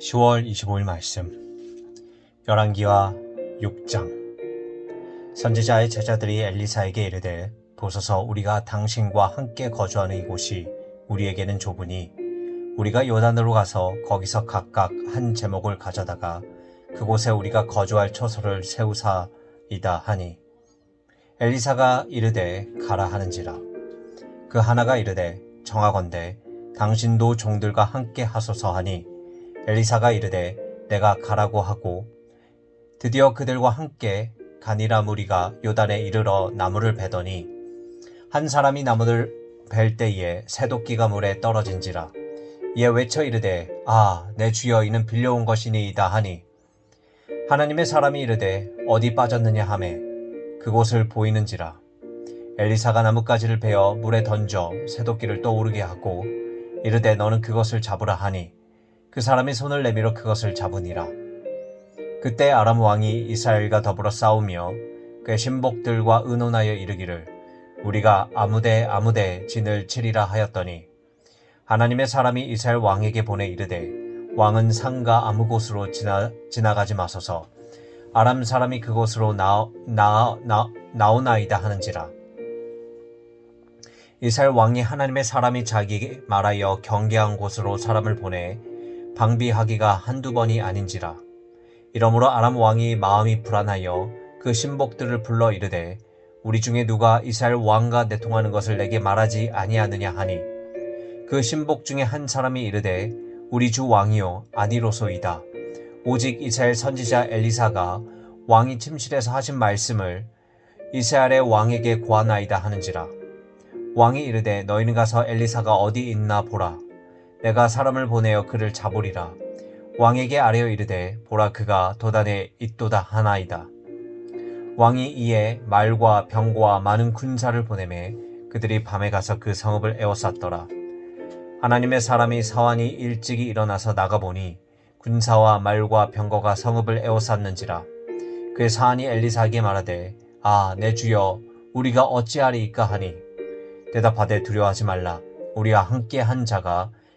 10월 25일 말씀. 열왕기와 6장. 선지자의 제자들이 엘리사에게 이르되 보소서 우리가 당신과 함께 거주하는 이곳이 우리에게는 좁으니 우리가 요단으로 가서 거기서 각각 한 제목을 가져다가 그곳에 우리가 거주할 처소를 세우사이다 하니. 엘리사가 이르되 가라 하는지라. 그 하나가 이르되 정하건대 당신도 종들과 함께 하소서 하니 엘리사가 이르되 내가 가라고 하고 드디어 그들과 함께 가니라 무리가 요단에 이르러 나무를 베더니 한 사람이 나무를 벨 때에 새도끼가 물에 떨어진지라. 이에 외쳐 이르되 아 내 주여 이는 빌려온 것이니이다 하니. 하나님의 사람이 이르되 어디 빠졌느냐 하매 그곳을 보이는지라. 엘리사가 나뭇가지를 베어 물에 던져 새도끼를 떠오르게 하고 이르되 너는 그것을 잡으라 하니 그 사람이 손을 내밀어 그것을 잡으니라. 그때 아람 왕이 이스라엘과 더불어 싸우며 그의 신복들과 의논하여 이르기를 우리가 아무데 아무데 진을 치리라 하였더니 하나님의 사람이 이스라엘 왕에게 보내 이르되 왕은 상가 아무 곳으로 지나, 지나가지 마소서 아람 사람이 그곳으로 나, 나, 나, 나오나이다 하는지라 이스라엘 왕이 하나님의 사람이 자기에게 말하여 경계한 곳으로 사람을 보내 방비하기가 한두 번이 아닌지라. 이러므로 아람 왕이 마음이 불안하여 그 신복들을 불러 이르되 우리 중에 누가 이스라엘 왕과 내통하는 것을 내게 말하지 아니하느냐 하니 그 신복 중에 한 사람이 이르되 우리 주 왕이요 아니로소이다. 오직 이스라엘 선지자 엘리사가 왕이 침실에서 하신 말씀을 이스라엘의 왕에게 고하나이다 하는지라. 왕이 이르되 너희는 가서 엘리사가 어디 있나 보라. 내가 사람을 보내어 그를 잡으리라. 왕에게 아뢰어 이르되 보라 그가 도단에 있도다 하나이다. 왕이 이에 말과 병과 많은 군사를 보내매 그들이 밤에 가서 그 성읍을 에워쌌더라. 하나님의 사람이 사환이 일찍이 일어나서 나가보니 군사와 말과 병거가 성읍을 에워쌌는지라. 그의 사환이 엘리사에게 말하되 아 내 주여 우리가 어찌하리이까 하니 대답하되 두려워하지 말라 우리와 함께 한 자가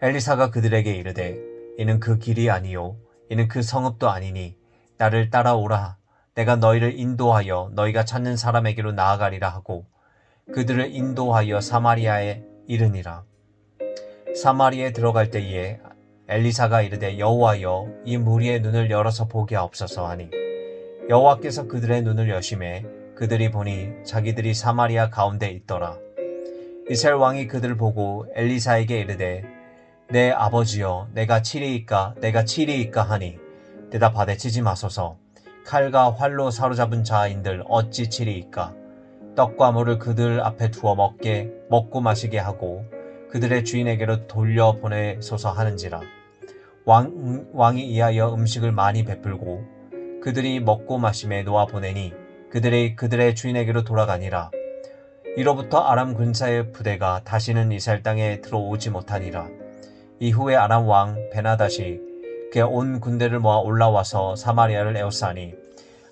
엘리사가 그들에게 이르되 이는 그 길이 아니요 이는 그 성읍도 아니니 나를 따라오라. 내가 너희를 인도하여 너희가 찾는 사람에게로 나아가리라 하고 그들을 인도하여 사마리아에 이르니라. 사마리에 들어갈 때에 엘리사가 이르되 여호와여 이 무리의 눈을 열어서 보게 하옵소서 하니 여호와께서 그들의 눈을 여심해 그들이 보니 자기들이 사마리아 가운데 있더라. 이스라엘 왕이 그들을 보고 엘리사에게 이르되 내 아버지여 내가 치리이까 내가 치리이까 하니 대답하되 치지 마소서. 칼과 활로 사로잡은 자인들 어찌 치리이까? 떡과 물을 그들 앞에 두어 먹게 먹고 마시게 하고 그들의 주인에게로 돌려 보내소서 하는지라. 왕, 왕이 이하여 음식을 많이 베풀고 그들이 먹고 마심에 놓아 보내니 그들이 그들의 주인에게로 돌아가니라. 이로부터 아람 군사의 부대가 다시는 이스라엘 땅에 들어오지 못하니라 이후에 아람 왕 베나다시 그의 온 군대를 모아 올라와서 사마리아를 에워싸니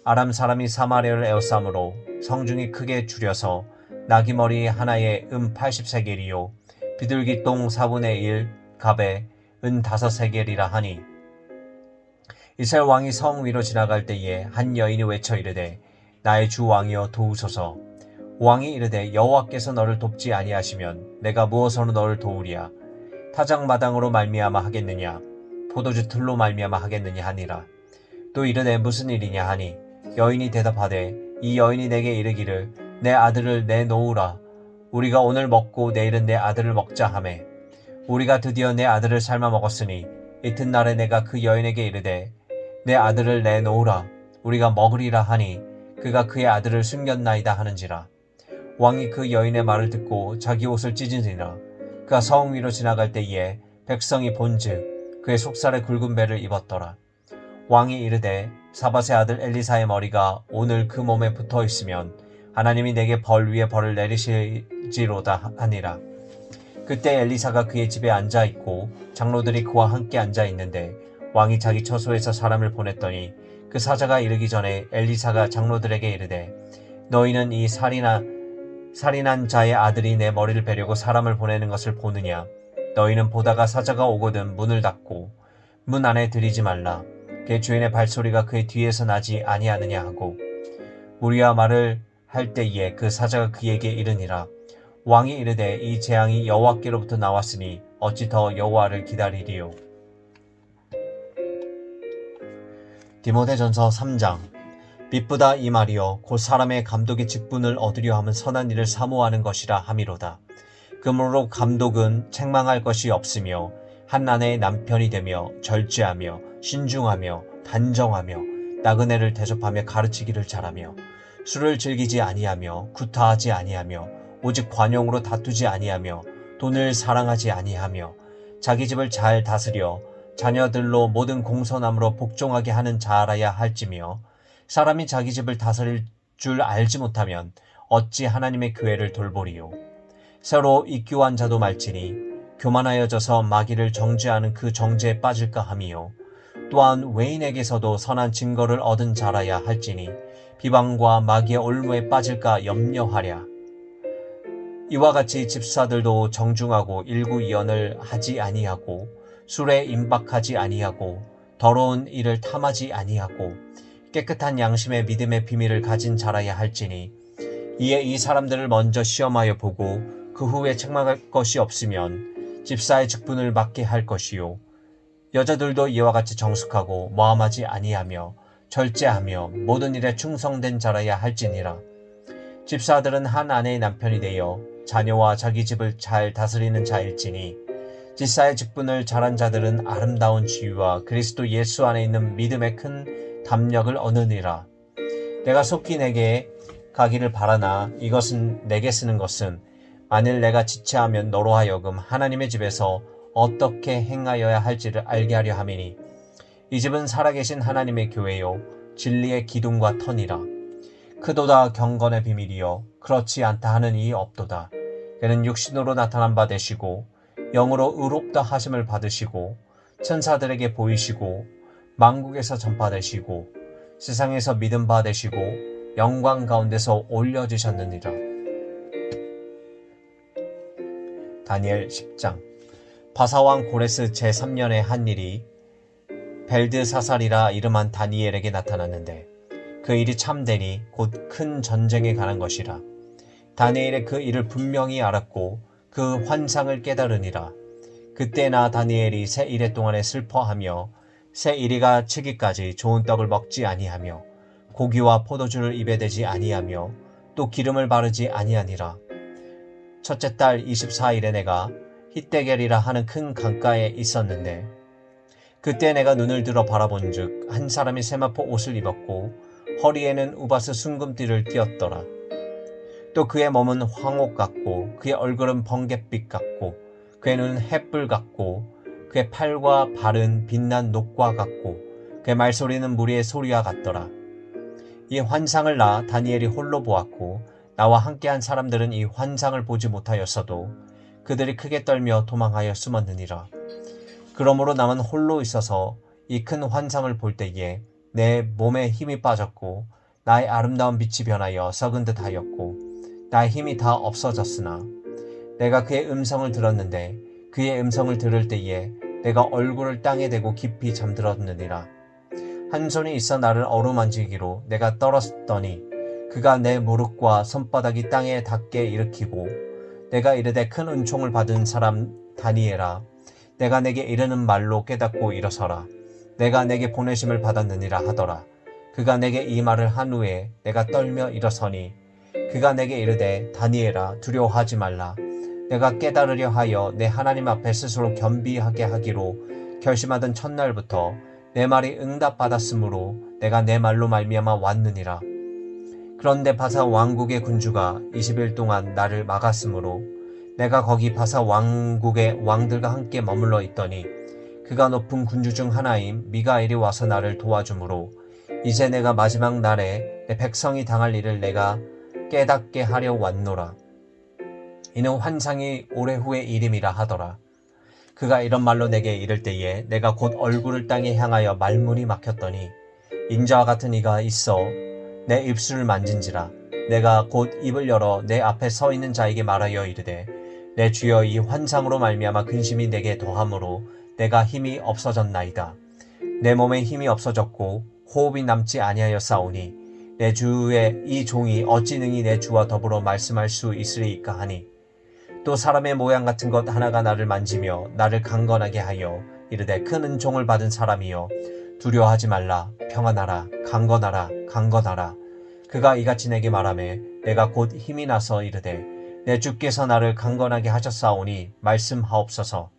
아람 사람이 사마리아를 에워싸므로 성중이 크게 줄여서 나귀머리 하나에 은 80세겔이요 비둘기 똥 4분의 1 갑에 은 5세겔이라 하니 이스라엘 왕이 성 위로 지나갈 때에 한 여인이 외쳐 이르되 나의 주 왕이여 도우소서. 왕이 이르되 여호와께서 너를 돕지 아니하시면 내가 무엇으로 너를 도우리야 타작마당으로 말미암아 하겠느냐? 포도주 틀로 말미암아 하겠느냐 하니라. 또 이르되 무슨 일이냐 하니? 여인이 대답하되 이 여인이 내게 이르기를 내 아들을 내놓으라. 우리가 오늘 먹고 내일은 내 아들을 먹자 하매. 우리가 드디어 내 아들을 삶아 먹었으니 이튿날에 내가 그 여인에게 이르되 내 아들을 내놓으라. 우리가 먹으리라 하니 그가 그의 아들을 숨겼나이다 하는지라. 왕이 그 여인의 말을 듣고 자기 옷을 찢으니라 그가 성 위로 지나갈 때에 백성이 본즉 그의 속살에 굵은 배를 입었더라 왕이 이르되 사밧의 아들 엘리사의 머리가 오늘 그 몸에 붙어 있으면 하나님이 내게 벌 위에 벌을 내리실지로다 하니라. 그때 엘리사가 그의 집에 앉아 있고 장로들이 그와 함께 앉아 있는데 왕이 자기 처소에서 사람을 보냈더니 그 사자가 이르기 전에 엘리사가 장로들에게 이르되 너희는 이 살인하, 살인한 자의 아들이 내 머리를 베려고 사람을 보내는 것을 보느냐? 너희는 보다가 사자가 오거든 문을 닫고 문 안에 들이지 말라. 그의 주인의 발소리가 그의 뒤에서 나지 아니하느냐 하고 우리와 말을 할 때에 그 사자가 그에게 이르니라. 왕이 이르되 이 재앙이 여호와께로부터 나왔으니 어찌 더 여호와를 기다리리요? 디모데전서 3장 빛보다 이 말이여 곧 사람의 감독의 직분을 얻으려 함은 선한 일을 사모하는 것이라 함이로다. 그러므로 감독은 책망할 것이 없으며 한 아내의 남편이 되며 절제하며 신중하며 단정하며 나그네를 대접하며 가르치기를 잘하며 술을 즐기지 아니하며 구타하지 아니하며 오직 관용으로 다투지 아니하며 돈을 사랑하지 아니하며 자기 집을 잘 다스려 자녀들로 모든 공선함으로 복종하게 하는 자라야 할지며 사람이 자기 집을 다스릴 줄 알지 못하면 어찌 하나님의 교회를 돌보리요? 서로 입교한 자도 말지니 교만하여져서 마귀를 정죄하는 그 정죄에 빠질까 함이요? 또한 외인에게서도 선한 증거를 얻은 자라야 할지니 비방과 마귀의 올무에 빠질까 염려하랴. 이와 같이 집사들도 정중하고 일구이연을 하지 아니하고 술에 임박하지 아니하고 더러운 일을 탐하지 아니하고 깨끗한 양심의 믿음의 비밀을 가진 자라야 할지니 이에 이 사람들을 먼저 시험하여 보고 그 후에 책망할 것이 없으면 집사의 직분을 맡게 할 것이요. 여자들도 이와 같이 정숙하고 모함하지 아니하며 절제하며 모든 일에 충성된 자라야 할지니라. 집사들은 한 아내의 남편이 되어 자녀와 자기 집을 잘 다스리는 자일지니 집사의 직분을 잘한 자들은 아름다운 지위와 그리스도 예수 안에 있는 믿음의 큰 담력을 얻느니라. 내가 속히 내게 가기를 바라나 이것은 내게 쓰는 것은 만일 내가 지체하면 너로 하여금 하나님의 집에서 어떻게 행하여야 할지를 알게 하려 함이니 이 집은 살아계신 하나님의 교회요 진리의 기둥과 터니라. 크도다 경건의 비밀이요 그렇지 않다 하는 이 없도다. 그는 육신으로 나타난 바 되시고 영으로 의롭다 하심을 받으시고 천사들에게 보이시고 만국에서 전파되시고 세상에서 믿음 받으시고 영광 가운데서 올려지셨느니라. 다니엘 10장 바사왕 고레스 제3년의 한 일이 벨드사살이라 이름한 다니엘에게 나타났는데 그 일이 참되니 곧 큰 전쟁에 관한 것이라. 다니엘의 그 일을 분명히 알았고 그 환상을 깨달으니라. 그때나 다니엘이 새 일해 동안에 슬퍼하며 새 이리가 치기까지 좋은 떡을 먹지 아니하며 고기와 포도주를 입에 대지 아니하며 또 기름을 바르지 아니하니라. 첫째 달 24일에 내가 히데겔이라 하는 큰 강가에 있었는데 그때 내가 눈을 들어 바라본즉 한 사람이 세마포 옷을 입었고 허리에는 우바스 순금띠를 띄었더라. 또 그의 몸은 황옥 같고 그의 얼굴은 번갯빛 같고 그의 눈은 햇불 같고 그의 팔과 발은 빛난 녹과 같고 그의 말소리는 무리의 소리와 같더라. 이 환상을 나 다니엘이 홀로 보았고 나와 함께한 사람들은 이 환상을 보지 못하였어도 그들이 크게 떨며 도망하여 숨었느니라. 그러므로 남은 홀로 있어서 이 큰 환상을 볼 때에 내 몸에 힘이 빠졌고 나의 아름다운 빛이 변하여 썩은 듯 하였고 나의 힘이 다 없어졌으나 내가 그의 음성을 들었는데 그의 음성을 들을 때에 내가 얼굴을 땅에 대고 깊이 잠들었느니라. 한 손이 있어 나를 어루만지기로 내가 떨었더니 그가 내 무릎과 손바닥이 땅에 닿게 일으키고 내가 이르되 큰 은총을 받은 사람 다니엘아 내가 내게 이르는 말로 깨닫고 일어서라. 내가 내게 보내심을 받았느니라 하더라. 그가 내게 이 말을 한 후에 내가 떨며 일어서니 그가 내게 이르되 다니엘아 두려워하지 말라 내가 깨달으려 하여 내 하나님 앞에 스스로 겸비하게 하기로 결심하던 첫날부터 내 말이 응답받았으므로 내가 내 말로 말미암아 왔느니라 그런데 바사 왕국의 군주가 20일 동안 나를 막았으므로 내가 거기 바사 왕국의 왕들과 함께 머물러 있더니 그가 높은 군주 중 하나인 미가엘이 와서 나를 도와주므로 이제 내가 마지막 날에 내 백성이 당할 일을 내가 깨닫게 하려 왔노라. 이는 환상이 오래 후의 일임이라 하더라. 그가 이런 말로 내게 이를 때에 내가 곧 얼굴을 땅에 향하여 말문이 막혔더니 인자와 같은 이가 있어 내 입술을 만진지라. 내가 곧 입을 열어 내 앞에 서 있는 자에게 말하여 이르되 내 주여 이 환상으로 말미암아 근심이 내게 더함으로 내가 힘이 없어졌나이다. 내 몸에 힘이 없어졌고 호흡이 남지 아니하여 싸우니 내 주의 이 종이 어찌 능히 내 주와 더불어 말씀할 수 있으리이까 하니 또 사람의 모양 같은 것 하나가 나를 만지며 나를 강건하게 하여 이르되 큰 은총을 받은 사람이여 두려워하지 말라. 평안하라. 강건하라. 강건하라. 그가 이같이 내게 말하매 내가 곧 힘이 나서 이르되 내 주께서 나를 강건하게 하셨사오니 말씀하옵소서.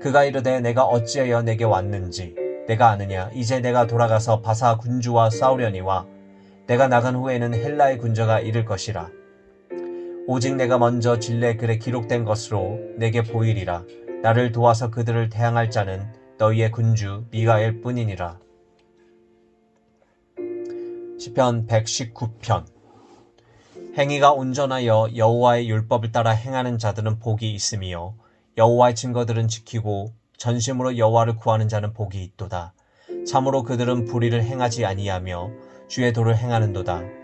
그가 이르되 내가 어찌하여 내게 왔는지 내가 아느냐? 이제 내가 돌아가서 바사 군주와 싸우려니와 내가 나간 후에는 헬라의 군자가 이를 것이라 오직 내가 먼저 진례 글에 기록된 것으로 내게 보이리라. 나를 도와서 그들을 대항할 자는 너희의 군주 미가엘 뿐이니라. 시편 119편 행위가 온전하여 여호와의 율법을 따라 행하는 자들은 복이 있으며 여호와의 증거들은 지키고 전심으로 여호와를 구하는 자는 복이 있도다. 참으로 그들은 불의를 행하지 아니하며 주의 도를 행하는도다.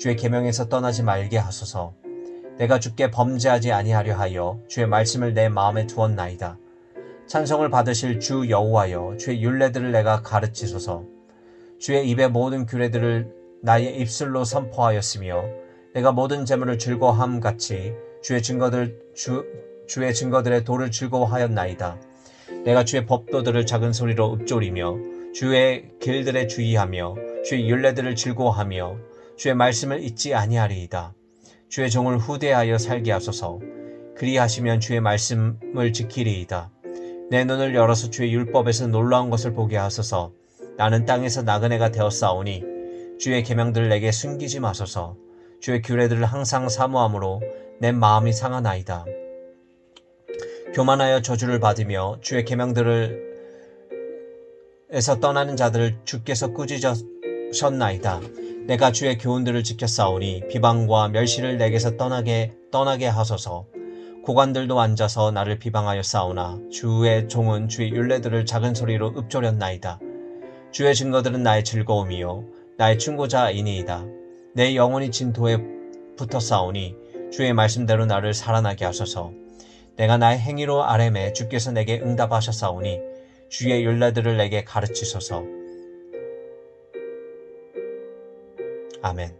주의 계명에서 떠나지 말게 하소서. 내가 주께 범죄하지 아니하려 하여 주의 말씀을 내 마음에 두었나이다. 찬송을 받으실 주 여호와여 주의 율례들을 내가 가르치소서. 주의 입의 모든 규례들을 나의 입술로 선포하였으며 내가 모든 재물을 즐거함 같이 주의 증거들 주 주의 증거들의 도를 즐거워하였나이다. 내가 주의 법도들을 작은 소리로 읊조리며 주의 길들에 주의하며 주의 율례들을 즐거워하며 주의 말씀을 잊지 아니하리이다. 주의 종을 후대하여 살게 하소서. 그리하시면 주의 말씀을 지키리이다. 내 눈을 열어서 주의 율법에서 놀라운 것을 보게 하소서. 나는 땅에서 나그네가 되었사오니 주의 계명들을 내게 숨기지 마소서. 주의 규례들을 항상 사모함으로 내 마음이 상하나이다. 교만하여 저주를 받으며 주의 계명들을 에서 떠나는 자들을 주께서 꾸짖으셨나이다. 내가 주의 교훈들을 지켰사오니 비방과 멸시를 내게서 떠나게 떠나게 하소서. 고관들도 앉아서 나를 비방하여 싸우나 주의 종은 주의 율례들을 작은 소리로 읊조렸나이다. 주의 증거들은 나의 즐거움이요 나의 충고자이니이다. 내 영혼이 진토에 붙어 싸우니 주의 말씀대로 나를 살아나게 하소서. 내가 나의 행위로 아뢰매 주께서 내게 응답하셨사오니 주의 율례들을 내게 가르치소서. 아멘.